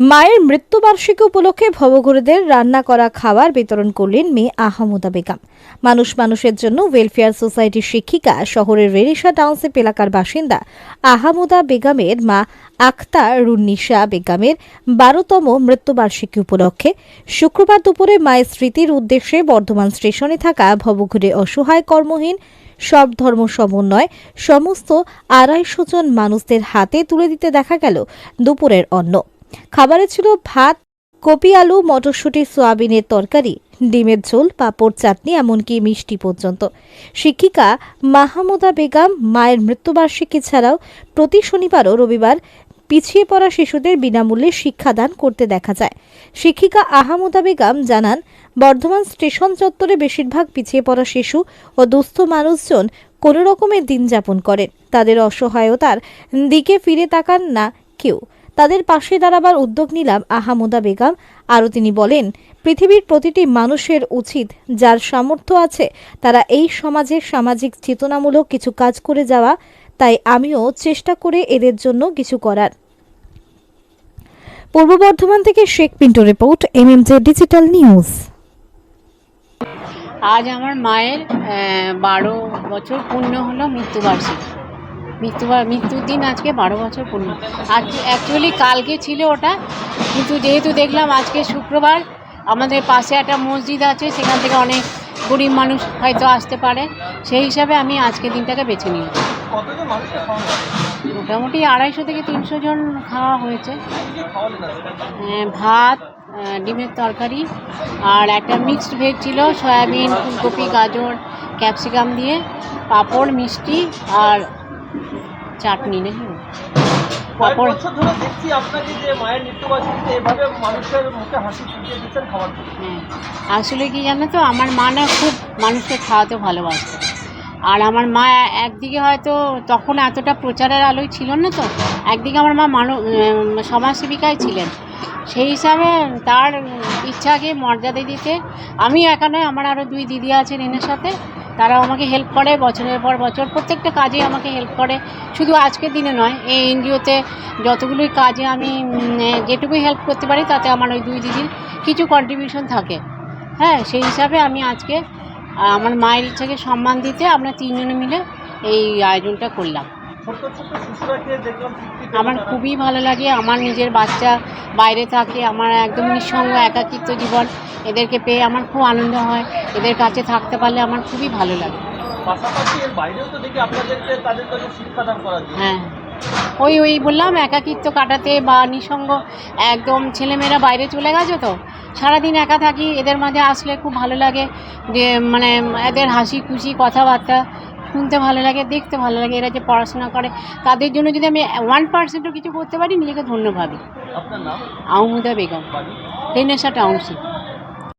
মায়ের মৃত্যুবার্ষিকী উপলক্ষে ভবঘুরেদের রান্না করা খাবার বিতরণ করলেন মেয়ে আহমদা বেগম। মানুষ মানুষের জন্য ওয়েলফেয়ার সোসাইটির শিক্ষিকা শহরের রেরিসা টাউনশিপ এলাকার বাসিন্দা আহমদা বেগমের মা আখতার রুন্নিশা বেগমের বারোতম মৃত্যুবার্ষিকী উপলক্ষে শুক্রবার দুপুরে মায়ের স্মৃতির উদ্দেশ্যে বর্ধমান স্টেশনে থাকা ভবঘুরে অসহায় কর্মহীন, সব ধর্ম সমন্বয়, সমস্ত আড়াইশো জন মানুষদের হাতে তুলে দিতে দেখা গেল দুপুরের অন্ন। খাবারে ছিল ভাত, কপি আলু, মটরশুঁটি, সোয়াবিনের তরকারি, ডিমের ঝোল, পাঁপড় চাটনি, এমনকি মিষ্টি পর্যন্ত। শিক্ষিকা মাহমুদা বেগম মায়ের মৃত্যুবার্ষিকী ছাড়াও প্রতি শনিবার ও রবিবার পিছিয়ে পড়া শিশুদের বিনামূল্যে শিক্ষাদান করতে দেখা যায়। শিক্ষিকা আহমদা বেগম জানান, বর্ধমান স্টেশন চত্বরে বেশিরভাগ পিছিয়ে পড়া শিশু ও দুস্থ মানুষজন কোনো রকমের দিন যাপন করেন। তাদের অসহায়তার দিকে ফিরে তাকান না কেউ। তাদের পাশে দাঁড়াবার উদ্যোগ নিলাম আহামুদা বেগম। আরও তিনি বলেন, পৃথিবীর প্রতিটি মানুষের উচিত যার সামর্থ্য আছে তারা এই সমাজে সামাজিক চেতনামূলক কিছু কাজ করে যাওয়া, তাই আমিও চেষ্টা করে এদের জন্য কিছু করার। পূর্ব বর্ধমান থেকে Sheikh Pinto report, MMJ digital news. আজ আমার মায়ের বারো বছর পূর্ণ হলো মৃত্যুবার্ষিকী। মৃত্যুবার মৃত্যুর দিন আজকে বারো বছর পূর্ণ। আজ অ্যাকচুয়ালি কালকে ছিল ওটা। কিন্তু যেহেতু দেখলাম আজকে শুক্রবার আমাদের পাশে একটা মসজিদ আছে সেখান থেকে অনেক গরিব মানুষ হয়তো আসতে পারে। সেই হিসাবে আমি আজকে দিনটাকে বেছে হয়? মোটামুটি আড়াইশো থেকে তিনশো জন খাওয়া হয়েছে? আহ, ভাত ডিমের তরকারি আর একটা মিক্সড ভেজ ছিল সয়াবিন ফুলকপি গাজর ক্যাপসিকাম দিয়ে পাঁপড় মিষ্টি আর চাটনি নাকি কয়েক বছর ধরে দেখছি আপনাকে যে মায়ের মৃত্যুবার্ষিকীতে এভাবে মানুষের মুখে হাসি ফুটিয়ে দিচ্ছেন খাবার হ্যাঁ। আসলে কি জানো তো আমার মা না খুব মানুষকে খাওয়াতে ভালোবাসতো আর আমার মা একদিকে হয়তো তখন এতটা প্রচারের আলোয় ছিল না তো একদিকে আমার মা মানুষ সমাজসেবিকাই ছিলেন। সেই হিসাবে তার ইচ্ছাকে মর্যাদা দিতে আমি একা নয় আমার আরও দুই দিদি আছেন এনার সাথে। তারাও আমাকে হেল্প করে, বছরের পর বছর প্রত্যেকটা কাজে আমাকে হেল্প করে। শুধু আজকের দিনে নয়, এই এনজিওতে যতগুলোই কাজে আমি যেটুকুই হেল্প করতে পারি, তাতে আমার ওই দুই দিদির কিছু কন্ট্রিবিউশন থাকে। হ্যাঁ সেই হিসাবে আমি আজকে, আমার মায়ের ইচ্ছাকে সম্মান দিতে আমরা তিনজনে মিলে এই আয়োজনটা করলাম। আমার খুবই ভালো লাগে আমার নিজের বাচ্চা বাইরে থাকে আমার একদম নিঃসঙ্গ একাকিত্ব জীবন এদেরকে পেয়ে আমার খুব আনন্দ হয় এদের কাছে থাকতে পারলে আমার খুবই ভালো লাগে। পাশাপাশি এর বাইরেও তো দেখি আপনাদেরকে তাদের কাছে শিক্ষাদান করার হ্যাঁ। ওই ওই বললাম একাকিত্ব কাটাতে বা নিঃসঙ্গ একদম ছেলেমেয়েরা বাইরে চলে গেছে তো সারাদিন একা থাকি এদের মাঝে আসলে খুব ভালো লাগে যে মানে এদের হাসি খুশি কথাবার্তা শুনতে ভালো লাগে দেখতে ভালো লাগে এরা যে পড়াশোনা করে তাদের জন্য যদি আমি ওয়ান পার্সেন্টও কিছু করতে পারি নিজেকে ধন্য ভাবি। আহমুদা বেগম। টেনেসা টাউনশিপ।